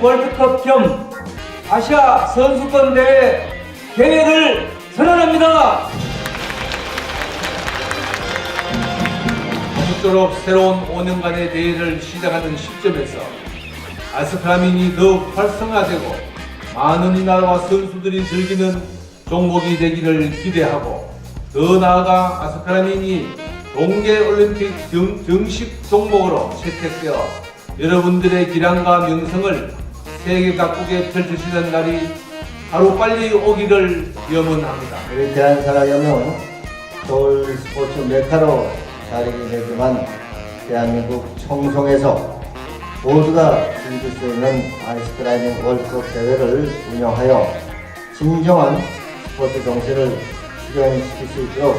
월드컵 겸 아시아 선수권 대회 개회를 선언합니다. 아무쪼록 새로운 5년간의 대회를 시작하는 시점에서 아스크라민이 더욱 활성화되고 많은 이 나라와 선수들이 즐기는 종목이 되기를 기대하고 더 나아가 아스크라민이 동계올림픽 정, 정식 종목으로 채택되어 여러분들의 기량과 명성을 세계 각국에 펼치시는 날이 하루빨리 오기를 염원합니다. 위대한 사랑이면 서울 스포츠 메카로 자리 내지만 대한민국 청송에서 모두가 즐길 수 있는 아이스크라이밍 월드컵 대회를 운영하여 진정한 스포츠 정신을 실현시킬 수 있도록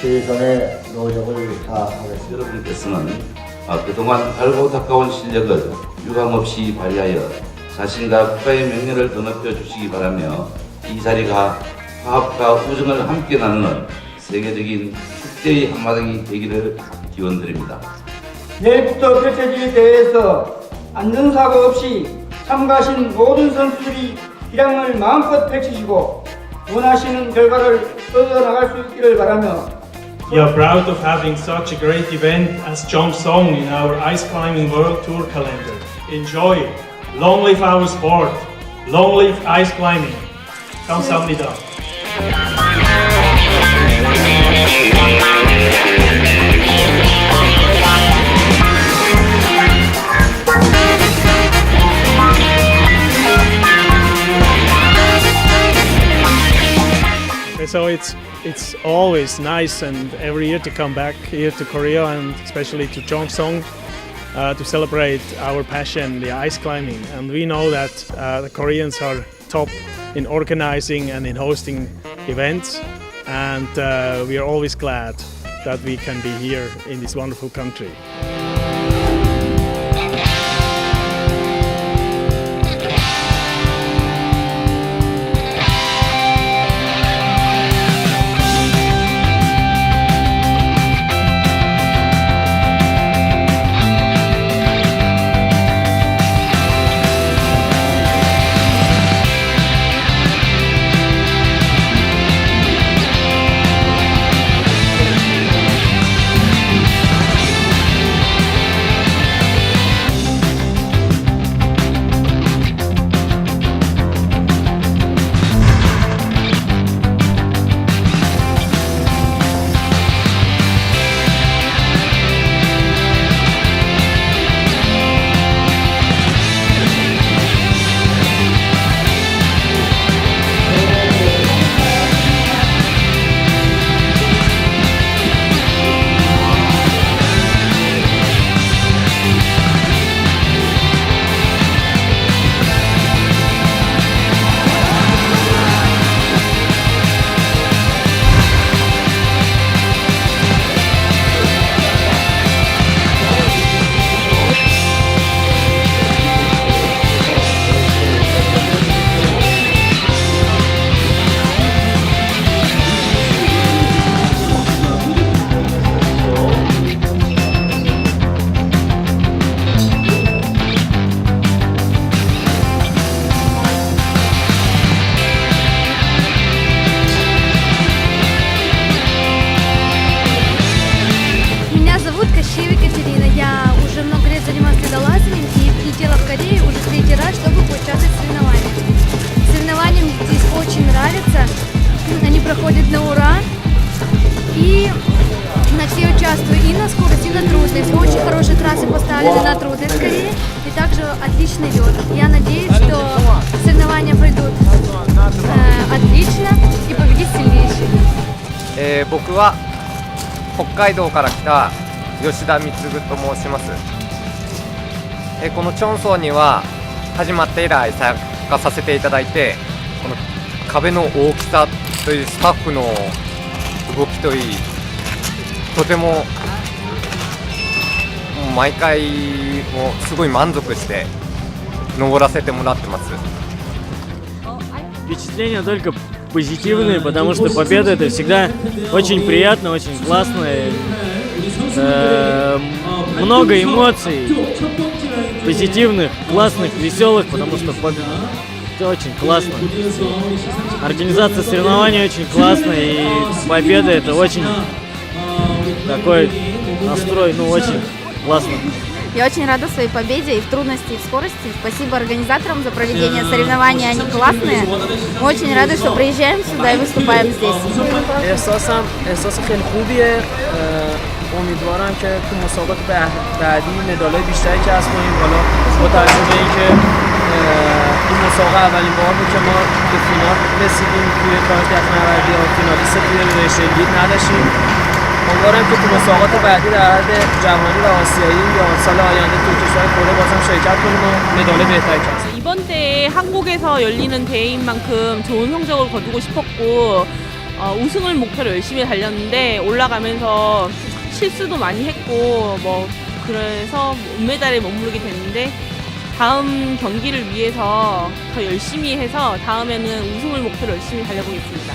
최선의 노력을 다하겠습니다. 여러분께서는 아, 그동안 달고 닦아온 실력을 유감없이 발휘하여 자신과 국가의 명예를 더 높여 주시기 바라며 이 자리가 화합과 우정을 함께 나누는 세계적인 축제의 한마당이 되기를 기원드립니다. 내일부터 펼쳐질 대회에서 안전사고 없이 참가하신 모든 선수들이 기량을 마음껏 펼치시고 원하시는 결과를 얻어나갈 수 있기를 바라며 We are proud of having such a great event as Cheongsong in our Ice Climbing World Tour calendar. Enjoy! Long live our sport! Long live ice climbing! 감사합니다. So it's it's always nice and every year to come back here to Korea and especially to Cheongsong uh, to celebrate our passion, the ice climbing. And we know that uh, the Koreans are top in organizing and in hosting events. And uh, we are always glad that we can be here in this wonderful country. 僕は北海道から来た吉田貢と申しますえこのチョンソーには始まって以来参加させていただいてこの壁の大きさというスタッフの動きといいとても毎回もすごい満足して登らせてもらってます。年 позитивные, потому что победа это всегда очень приятно, очень классно. Э, много эмоций. позитивных, классных, веселых, потому что по- это очень классно. Организация соревнований очень классная, и победа это очень такой настрой, ну очень классно. Я очень рада своей победе и в трудности, и в скорости. Спасибо организаторам за проведение соревнований, они классные. Мы очень рады, что приезжаем сюда и выступаем здесь. احساسم احساس خیلی خوبیه اه، امیدوارم که تو مسابقات بعد- بعدی مدالای بیشتری کسب کنیم حالا با توجه به اینکه اه، این مسابقه اولین بار بود که ما به فینال رسیدیم توی کارت نوردی یا فینالیست توی رشته لیگ نداشتیم امیدوارم که تو مسابقات بعدی در حد جهانی و آسیایی یا سال آینده تو کشور کره بازم شرکت کنیم و مدال بهتری کسب کنیم. 이번 대회 한국에서 열리는 대회인 만큼 좋은 성적을 거두고 싶었고 어, 우승을 목표로 열심히 달렸는데 올라가면서 실수도 많이 했고 뭐 그래서 은메달에 머무르게 됐는데 다음 경기를 위해서 더 열심히 해서 다음에는 우승을 목표로 열심히 달려보겠습니다.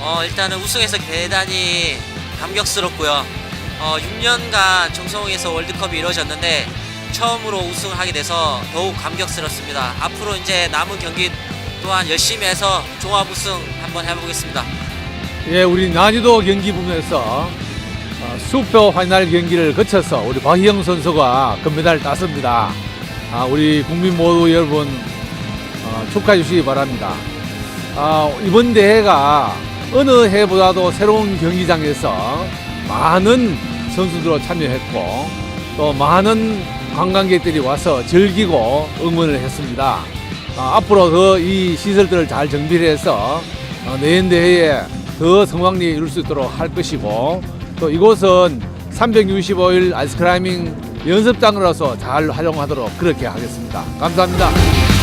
어, 일단은 우승해서 대단히 감격스럽고요. 어, 6년간 정성에서 월드컵이 이루어졌는데 처음으로 우승을 하게 돼서 더욱 감격스럽습니다. 앞으로 이제 남은 경기 또한 열심히 해서 종합 우승 한번 해보겠습니다. 예, 우리 난이도 경기 부분에서 어, 수표 파이널 경기를 거쳐서 우리 박희영 선수가 금메달을 땄습니다. 아, 우리 국민 모두 여러분 어, 축하해 주시기 바랍니다. 아, 이번 대회가 어느 해보다도 새로운 경기장에서 많은 선수들로 참여했고 또 많은 관광객들이 와서 즐기고 응원을 했습니다. 아, 앞으로 더 이 시설들을 잘 정비해서 어, 내년 대회에 더 성황리 이룰 수 있도록 할 것이고 또 이곳은 365일 아이스크라이밍 연습장으로서 잘 활용하도록 그렇게 하겠습니다. 감사합니다.